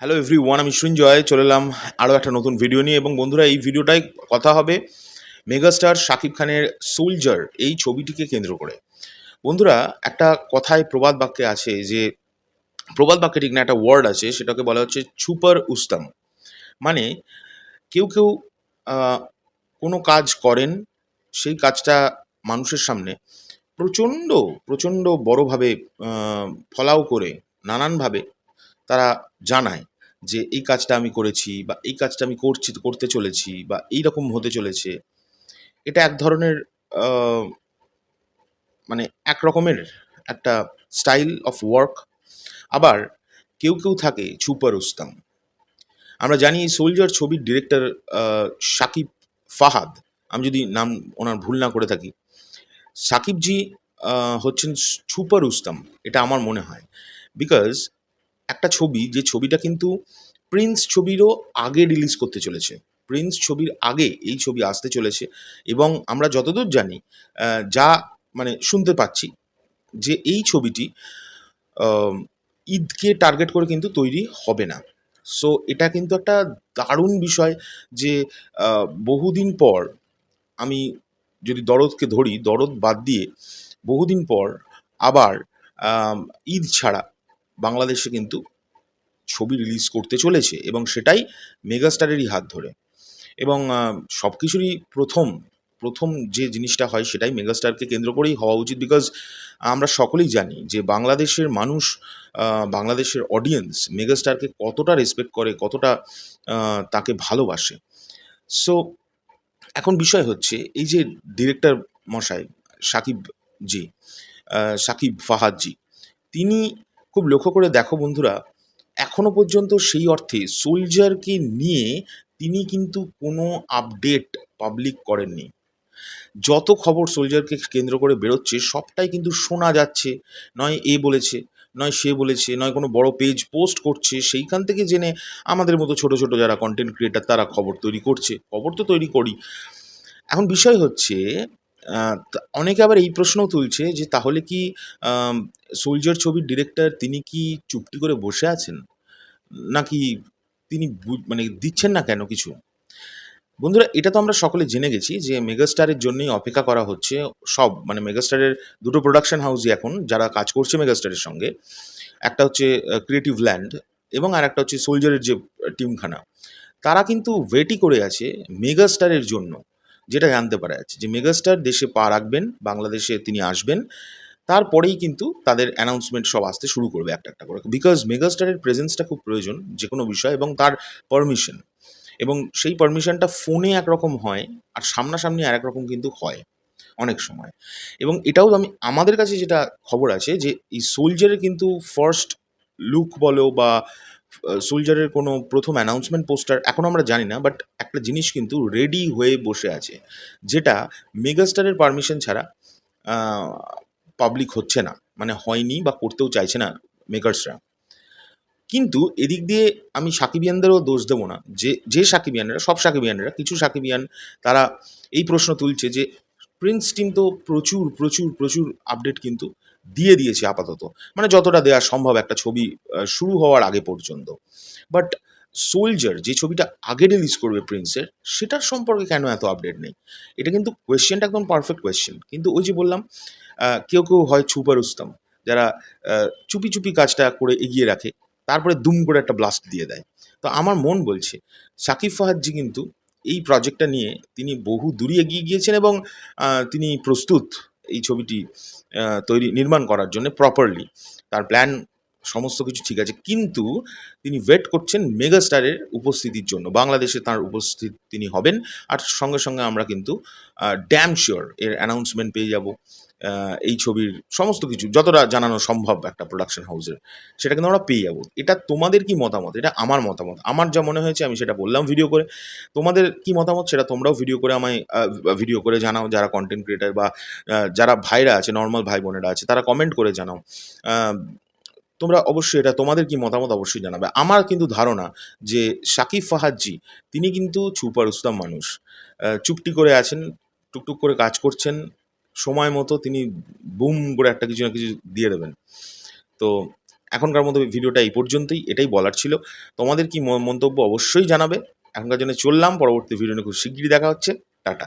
Hello every one আমি সৃঞ্জয়, চলে এলাম আরও একটা নতুন ভিডিও নিয়ে। এবং বন্ধুরা, এই ভিডিওটাই কথা হবে মেগাস্টার শাকিব খানের সোলজার এই ছবিটিকে কেন্দ্র করে। বন্ধুরা, একটা কথায় প্রবাদ বাক্যে আছে যে, প্রবাদ বাক্যে ঠিক না, একটা ওয়ার্ড আছে, সেটাকে বলা হচ্ছে ছুপার উস্তম। মানে কেউ কেউ কোনো কাজ করেন, সেই কাজটা মানুষের সামনে প্রচণ্ড প্রচণ্ড বড়োভাবে ফলাও করে, নানানভাবে তারা জানায় যে এই কাজটা আমি করেছি বা এই কাজটা আমি করছি, করতে চলেছি বা এই রকম হতে চলেছে। এটা এক ধরনের মানে এক রকমের একটা স্টাইল অফ ওয়ার্ক। আবার কেউ কেউ থাকে ছুপার উস্তাম। আমরা জানি সোলজার ছবির ডিরেক্টর সাকিব ফাহাদ, আমি যদি নাম ওনার ভুল না করে থাকি। সাকিবজি হচ্ছেন ছুপার উস্তাম, এটা আমার মনে হয়। বিকজ একটা ছবি, যে ছবিটা কিন্তু প্রিন্স ছবিরও আগে রিলিজ করতে চলেছে। প্রিন্স ছবির আগে এই ছবি আসতে চলেছে এবং আমরা যতদূর জানি যা মানে শুনতে পাচ্ছি যে এই ছবিটি ঈদকে টার্গেট করে কিন্তু তৈরি হবে না। সো এটা কিন্তু একটা দারুণ বিষয় যে বহুদিন পর আমি যদি দরদকে ধরি, দরদ বাদ দিয়ে বহুদিন পর আবার ঈদ ছাড়া বাংলাদেশে কিন্তু ছবি রিলিজ করতে চলেছে এবং সেটাই মেগাস্টারেরই হাত ধরে। এবং সব কিছুরই প্রথম প্রথম যে জিনিসটা হয় সেটাই মেগাস্টারকে কেন্দ্র করেই হওয়া উচিত বিকজ আমরা সকলেই জানি যে বাংলাদেশের মানুষ বাংলাদেশের অডিয়েন্স মেগাস্টারকে কতটা রেসপেক্ট করে, কতটা তাকে ভালোবাসে। সো এখন বিষয় হচ্ছে এই যে ডিরেক্টর মশাই সাকিব জি সাকিব ফাহাদ জি, তিনি খুব লক্ষ্য করে দেখো বন্ধুরা, এখনও পর্যন্ত সেই অর্থে সোলজারকে নিয়ে তিনি কিন্তু কোনো আপডেট পাবলিক করেননি। যত খবর সোলজারকে কেন্দ্র করে বেরোচ্ছে, সবটাই কিন্তু শোনা যাচ্ছে। নয় এ বলেছে, নয় সে বলেছে, নয় কোনো বড় পেজ পোস্ট করছে, সেইখান থেকে জেনে আমাদের মতো ছোট ছোট যারা কন্টেন্ট ক্রিয়েটার তারা খবর তৈরি করছে। খবর তো তৈরি করি। এখন বিষয় হচ্ছে অনেকে আবার এই প্রশ্নও তুলছে যে তাহলে কি সোলজার ছবির ডিরেক্টর তিনি কি চুপটি করে বসে আছেন? নাকি তিনি মানে দিচ্ছেন না কেন কিছু? বন্ধুরা, এটা তো আমরা সকলে জেনে গেছি যে মেগাস্টারের জন্যই অপেক্ষা করা হচ্ছে সব মানে মেগাস্টারের দুটো প্রোডাকশন হাউসই এখন, যারা কাজ করছে মেগাস্টারের সঙ্গে। একটা হচ্ছে ক্রিয়েটিভ ল্যান্ড এবং আর একটা হচ্ছে সোলজারের যে টিমখানা। তারা কিন্তু ওয়েটই করে আছে মেগাস্টারের জন্য যেটা জানতে পারা যাচ্ছে। যে মেগাস্টার দেশে পা রাখবেন, বাংলাদেশে তিনি আসবেন তারপরেই কিন্তু তাদের অ্যানাউন্সমেন্ট সব আসতে শুরু করবে একটা একটা করে। বিকজ মেগাস্টারের প্রেজেন্সটা খুব প্রয়োজন যে কোনো বিষয় এবং তার পারমিশন এবং সেই পারমিশনটা ফোনে একরকম হয় আর সামনাসামনি আর এক রকম কিন্তু হয় অনেক সময়। এবং এটাও আমি, আমাদের কাছে যেটা খবর আছে যে, এই সোলজারের কিন্তু ফার্স্ট লুক বলো বা সোলজারের কোনো প্রথম অ্যানাউন্সমেন্ট পোস্টার এখন আমরা জানি না বাট একটা জিনিস কিন্তু রেডি হয়ে বসে আছে, যেটা মেগাস্টারের পারমিশন ছাড়া পাবলিক হচ্ছে না মানে হয়নি বা করতেও চাইছে না মেকার্সরা কিন্তু এদিক দিয়ে আমি সাকিবিয়ানদেরও দোষ দেবো না, যে যে সাকিবিয়ানরা, সব সাকিবিয়ানরা, কিছু সাকিবিয়ান তারা এই প্রশ্ন তুলছে যে প্রিন্স টিম তো প্রচুর প্রচুর প্রচুর আপডেট কিন্তু দিয়ে দিয়েছে আপাতত। মানে যতটা দেওয়া সম্ভব একটা ছবি শুরু হওয়ার আগে পর্যন্ত। বাট সোলজার যে ছবিটা আগে রিলিজ করবে প্রিন্সের সেটার সম্পর্কে কেন এত আপডেট নেই? এটা কিন্তু কোয়েশ্চেনটা একদম পারফেক্ট কোয়েশ্চেন কিন্তু ওই যে বললাম কেউ কেউ হয় ছুপার উস্তম, যারা চুপি চুপি কাজটা করে এগিয়ে রাখে, তারপরে দুম করে একটা ব্লাস্ট দিয়ে দেয়। তো আমার মন বলছে, সাকিব ফাহাদজি কিন্তু এই প্রজেক্টটা নিয়ে তিনি বহু দূরই এগিয়ে গিয়েছেন এবং তিনি প্রস্তুত এই ছবিটি তৈরি, নির্মাণ করার জন্য প্রপারলি তার প্ল্যান সমস্ত কিছু ঠিক আছে। কিন্তু তিনি ওয়েট করছেন মেগাস্টারের উপস্থিতির জন্য। বাংলাদেশে তার উপস্থিত তিনি হবেন। আর সঙ্গে সঙ্গে আমরা কিন্তু ড্যাম শিওর এর অ্যানাউন্সমেন্ট পেয়ে যাব। এই ছবির সমস্ত কিছু, যতটা জানানো সম্ভব একটা প্রোডাকশন হাউসের সেটা কিন্তু আমরা পেয়ে যাব। এটা তোমাদের কি মতামত? এটা আমার মতামত। আমার যা মনে হয়েছে আমি সেটা বললাম ভিডিও করে। তোমাদের কি মতামত? সেটা তোমরাও ভিডিও করে আমায় ভিডিও করে জানাও। যারা কন্টেন্ট ক্রিয়েটার বা যারা ভাইরা আছে নর্মাল ভাই বোনেরা আছে, তারা কমেন্ট করে জানাও। তোমরা অবশ্যই এটা তোমাদের কি মতামত অবশ্যই জানাবে। আমার কিন্তু ধারণা যে সাকিব ফাহাদজি, তিনি কিন্তু ছুপার উস্তাম মানুষ। চুপটি করে আছেন, টুকটুক করে কাজ করছেন, সময় মতো তিনি বুম করে একটা কিছু না কিছু দিয়ে দেবেন। তো এখনকার মতো ভিডিওটা এই পর্যন্তই, এটাই বলার ছিল। তোমাদের কি মন্তব্য অবশ্যই জানাবে। এখনকার জন্য চললাম, পরবর্তী ভিডিও নিয়ে খুব শিগগিরই দেখা হচ্ছে। টাটা।